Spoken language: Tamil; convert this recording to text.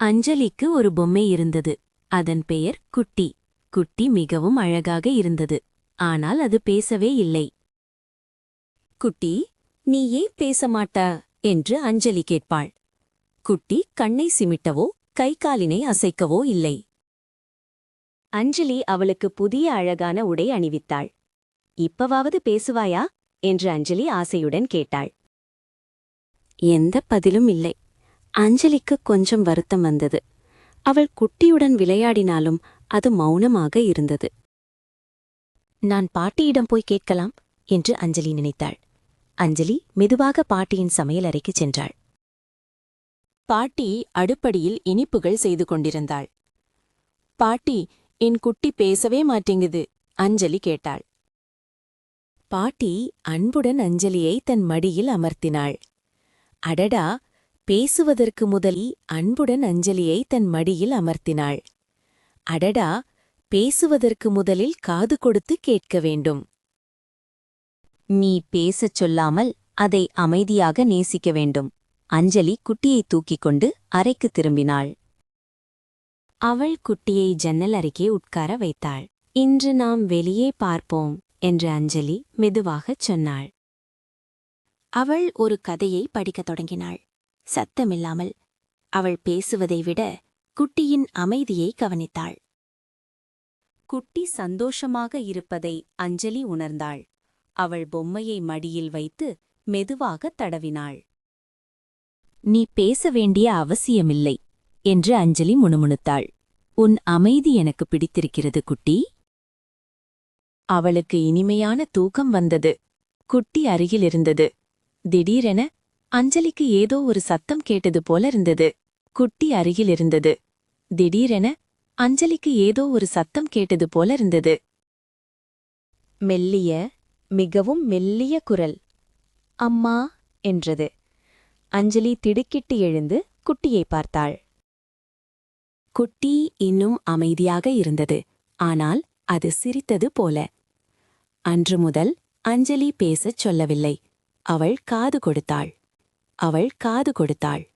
அஞ்சலிக்கு ஒரு பொம்மை இருந்தது. அதன் பெயர் குட்டி. குட்டி மிகவும் அழகாக இருந்தது. ஆனால் அது பேசவே இல்லை. குட்டி நீ ஏன் பேச மாட்டா? என்று அஞ்சலி கேட்பாள். குட்டி கண்ணை சிமிட்டவோ கை காலினை அசைக்கவோ இல்லை. அஞ்சலி அவளுக்கு புதிய அழகான உடை அணிவித்தாள். இப்பவாவது பேசுவாயா? என்று அஞ்சலி ஆசையுடன் கேட்டாள். எந்த பதிலும் இல்லை. அஞ்சலிக்கு கொஞ்சம் வருத்தம் வந்தது. அவள் குட்டியுடன் விளையாடினாலும் அது மௌனமாக இருந்தது. நான் பாட்டியிடம் போய் கேட்கலாம் என்று அஞ்சலி நினைத்தாள். அஞ்சலி மெதுவாக பாட்டியின் சமையலறைக்குச் சென்றாள். பாட்டி அடுப்படியில் இனிப்புகள் செய்து கொண்டிருந்தாள். பாட்டி என் குட்டி பேசவே மாட்டேங்குது அஞ்சலி கேட்டாள். பாட்டி அன்புடன் அஞ்சலியை தன் மடியில் அமர்த்தினாள். அடடா பேசுவதற்கு முதல் அன்புடன் அஞ்சலியை தன் மடியில் அமர்த்தினாள். அடடா பேசுவதற்கு முதலில் காது கொடுத்து கேட்க வேண்டும். நீ பேசச் சொல்லாமல் அதை அமைதியாக நேசிக்க வேண்டும். அஞ்சலி குட்டியை தூக்கிக் கொண்டு அறைக்குத் திரும்பினாள். அவள் குட்டியை ஜன்னல் அருகே உட்கார வைத்தாள். இன்று நாம் வெளியே பார்ப்போம் என்று அஞ்சலி மெதுவாகச் சொன்னாள். அவள் ஒரு கதையை படிக்கத் தொடங்கினாள். சத்தமில்லாமல் அவள் பேசுவதை விட குட்டியின் அமைதியை கவனித்தாள். குட்டி சந்தோஷமாக இருப்பதை அஞ்சலி உணர்ந்தாள். அவள் பொம்மையை மடியில் வைத்து மெதுவாகத் தடவினாள். நீ பேச வேண்டிய அவசியமில்லை என்று அஞ்சலி முணுமுணுத்தாள். உன் அமைதி எனக்கு பிடித்திருக்கிறது குட்டி. அவளுக்கு இனிமையான தூக்கம் வந்தது. குட்டி அருகில் இருந்தது திடீரென அஞ்சலிக்கு ஏதோ ஒரு சத்தம் கேட்டது போல இருந்தது. குட்டி அருகில் இருந்தது. திடீரென அஞ்சலிக்கு ஏதோ ஒரு சத்தம் கேட்டது போல இருந்தது. மெல்லிய மிகவும் மெல்லிய குரல். அம்மா என்றது. அஞ்சலி திடுக்கிட்டு எழுந்து குட்டியை பார்த்தாள். குட்டி இன்னும் அமைதியாக இருந்தது. ஆனால் அது சிரித்தது போல. அன்று முதல் அஞ்சலி பேசச் சொல்லவில்லை. அவள் காது கொடுத்தாள். அவள் காது கொடுத்தாள்.